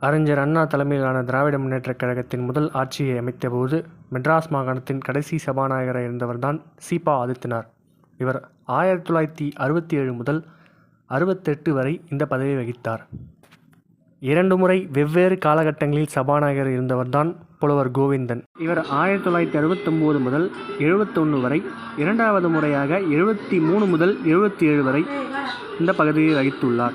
அறிஞர் அண்ணா தலைமையிலான திராவிட முன்னேற்றக் கழகத்தின் முதல் ஆட்சியை அமைத்தபோது மெட்ராஸ் மாகாணத்தின் கடைசி சபாநாயகராக இருந்தவர்தான் சீபா ஆதித்தனார். இவர் ஆயிரத்தி தொள்ளாயிரத்தி அறுபத்தி ஏழு முதல் அறுபத்தெட்டு வரை இந்த பதவியை வகித்தார். இரண்டு முறை வெவ்வேறு காலகட்டங்களில் சபாநாயகர் இருந்தவர்தான் புலவர் கோவிந்தன். இவர் ஆயிரத்தி தொள்ளாயிரத்தி அறுபத்தொம்போது முதல் எழுபத்தொன்று வரை இரண்டாவது முறையாக எழுபத்தி மூணு முதல் எழுபத்தி ஏழு வரை இந்த பதவியை வகித்துள்ளார்.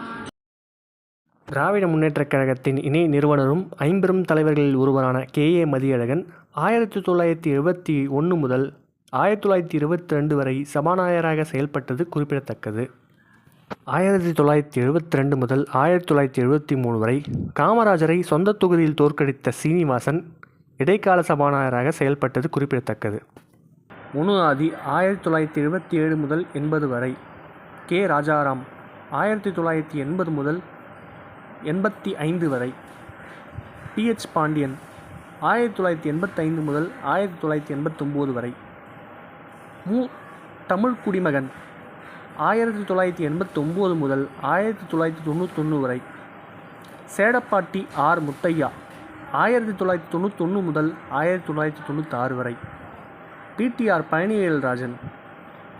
திராவிட முன்னேற்றக் கழகத்தின் இணை நிறுவனரும் ஐம்பெரும் தலைவர்களில் ஒருவரான கே. ஏ. மதியழகன் ஆயிரத்தி தொள்ளாயிரத்தி எழுபத்தி ஒன்று முதல் ஆயிரத்தி தொள்ளாயிரத்தி இருபத்தி ரெண்டு வரை சபாநாயகராக செயல்பட்டது குறிப்பிடத்தக்கது. ஆயிரத்தி தொள்ளாயிரத்தி எழுபத்தி ரெண்டு முதல் ஆயிரத்தி தொள்ளாயிரத்தி எழுபத்தி மூணு வரை காமராஜரை சொந்த தொகுதியில் தோற்கடித்த சீனிவாசன் இடைக்கால சபாநாயகராக செயல்பட்டது குறிப்பிடத்தக்கது. முனு ஆதி ஆயிரத்தி தொள்ளாயிரத்தி எழுபத்தி ஏழு முதல் எண்பது வரை கே. ராஜாராம் ஆயிரத்தி தொள்ளாயிரத்தி எண்பது முதல் எண்பத்தி ஐந்து வரை. பிஹெச் பாண்டியன் ஆயிரத்தி தொள்ளாயிரத்தி எண்பத்தைந்து முதல் ஆயிரத்தி தொள்ளாயிரத்தி எண்பத்தொம்போது வரை. மு. தமிழ் குடிமகன் ஆயிரத்தி தொள்ளாயிரத்தி எண்பத்தொம்போது முதல் ஆயிரத்தி தொள்ளாயிரத்தி தொண்ணூத்தொன்று வரை. சேடப்பாட்டி ஆர். முத்தையா ஆயிரத்தி தொள்ளாயிரத்தி தொண்ணூத்தொன்று முதல் ஆயிரத்தி தொள்ளாயிரத்தி தொண்ணூத்தாறு வரை. டிடிஆர் பழனிவேல்ராஜன்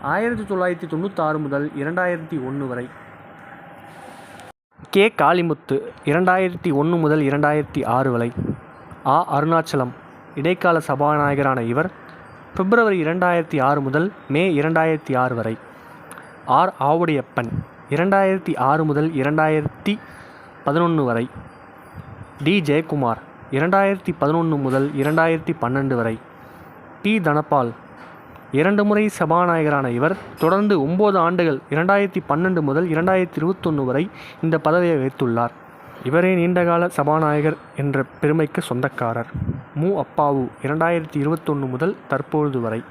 ஆயிரத்தி தொள்ளாயிரத்தி தொண்ணூத்தாறு முதல் இரண்டாயிரத்தி ஒன்று வரை. கே. காளிமுத்து இரண்டாயிரத்தி ஒன்று முதல் இரண்டாயிரத்தி ஆறு வரை. ஆ. அருணாச்சலம் இடைக்கால சபாநாயகரான இவர் பிப்ரவரி இரண்டாயிரத்தி ஆறு முதல் மே இரண்டாயிரத்தி ஆறு வரை. ஆர். ஆவுடையப்பன் இரண்டாயிரத்தி ஆறு முதல் இரண்டாயிரத்தி பதினொன்று வரை. டி. ஜெயக்குமார் இரண்டாயிரத்தி பதினொன்று முதல் இரண்டாயிரத்தி பன்னெண்டு வரை. டி தனபால் இரண்டு முறை சபாநாயகரான இவர் தொடர்ந்து ஒம்பது ஆண்டுகள் இரண்டாயிரத்தி பன்னெண்டு முதல் இரண்டாயிரத்தி இருபத்தொன்று வரை இந்த பதவியை வைத்துள்ளார். இவரே நீண்டகால சபாநாயகர் என்ற பெருமைக்கு சொந்தக்காரர். மு. அப்பாவு இரண்டாயிரத்தி இருபத்தொன்று முதல் தற்பொழுது வரை.